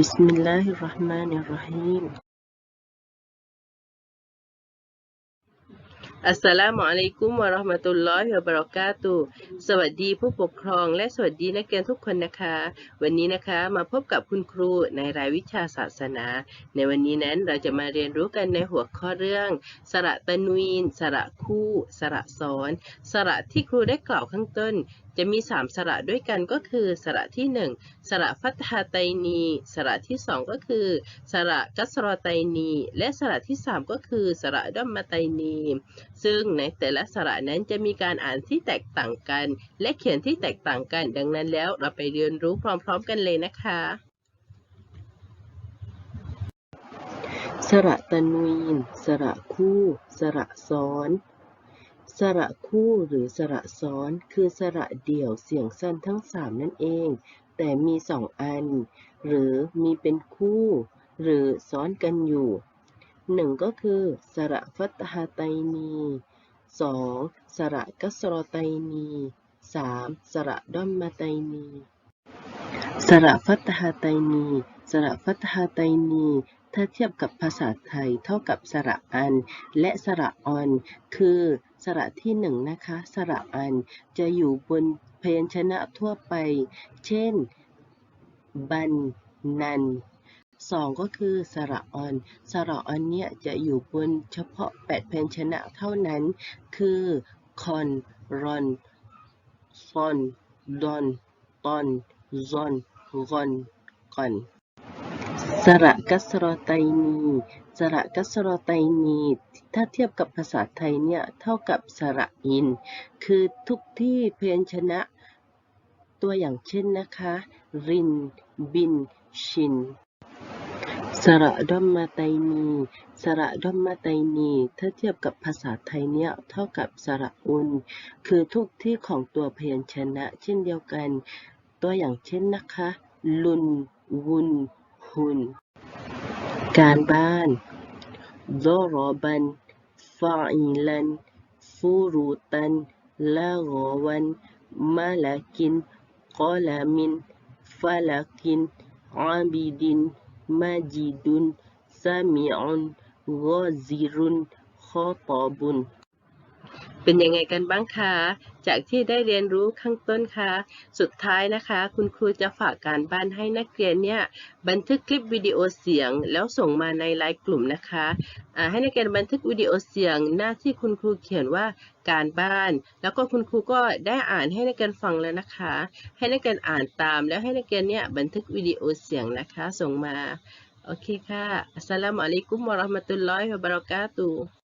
بسم الله الرحمن الرحيم อัสสลามุอะลัยกุมวะเราะห์มะตุลลอฮิวะบะเราะกาตุฮ์สวัสดีผู้ปกครองและสวัสดีนักเรียนทุกคนนะคะ วันนี้นะคะมาพบกับคุณครูในรายวิชาศาสนา ในวันนี้นั้นเราจะมาเรียนรู้กันในหัวข้อเรื่อง สระตะนวีน สระคู่ สระซ้อน สระที่ครูได้กล่าวข้างต้น จะมี 3 สระด้วยกันก็คือ สระที่ 1 สระฟัตฮาไตนี สระที่ 2 ก็คือ สระกัสรอไตนี และสระที่ 3 ก็คือสระดัมมาไตนี ซึ่งในแต่ละสระนั้นจะมีการอ่านที่แตกต่างกัน และเขียนที่แตกต่างกัน ดังนั้นแล้วเราไปเรียนรู้พร้อม ๆ กันเลยนะคะ สระตะนวีน สระคู่ สระซ้อน สระคู่หรือสระซ้อน คือสระเดี่ยวเสียงสั้นทั้งสามนั่นเอง แต่มีสองอัน หรือมีเป็นคู่ หรือซ้อนกันอยู่หนึ่งก็คือสระฟัตฮาไตนีสองสระกัสรอไตนีสามสระดัมมาไตนีสระฟัตฮาไตนีสระฟัตฮาไตนีถ้าเทียบกับภาษาไทยเท่ากับสระอัน และสระออน คือ สระที่หนึ่งนะคะ สระอันจะอยู่บนพยัญชนะทั่วไป เช่น บัน นันสองก็คือสระออน สระออนเนี่ยจะอยู่บนเฉพาะแปดพยัญชนะเท่านั้น คือคอน รอน ซอน ดอน ตอน ซอนกอนก่อน สระกัสรอไตนีสระกัสรอไตนี ถ้าเทียบกับภาษาไทยเนี่ยเท่ากับสระอิน คือทุกที่เพียัญชนะ ตัวอย่างเช่นนะคะ ริน บิน ชิน สระดัมมาไตนี สระดัมมาไตนี ถ้าเทียบกับภาษาไทยเนี่ยเท่ากับสระอุน คือทุกที่ของตัวเพียัญชนะ เช่นเดียวกัน ตัวอย่างเช่นนะคะ ลุน วุน หุน การบ้าน ضربا فاعلا فروتا لغوا ملك قلم فلك عبد مجد سمع غزر خطب เป็นยังไงกันบ้างคะ จากที่ได้เรียนรู้ข้างต้นคะ สุดท้ายนะคะ คุณครูจะฝากการบ้านให้นักเรียนเนี่ยบันทึกคลิปวิดีโอเสียง แล้วส่งมาในไลน์กลุ่มนะคะอ่าให้นักเรียนบันทึกวิดีโอเสียง หน้าที่คุณครูเขียนว่าการบ้าน แล้วก็คุณครูก็ได้อ่านให้นักเรียนฟังแล้วนะคะ ให้นักเรียนอ่านตาม แล้วให้นักเรียนเนี่ยบันทึกวิดีโอเสียงนะคะ ส่งมา โอเคค่ะอัสสลามุอะลัยกุมวะเราะห์มะตุลลอฮิวะบะเราะกาตุ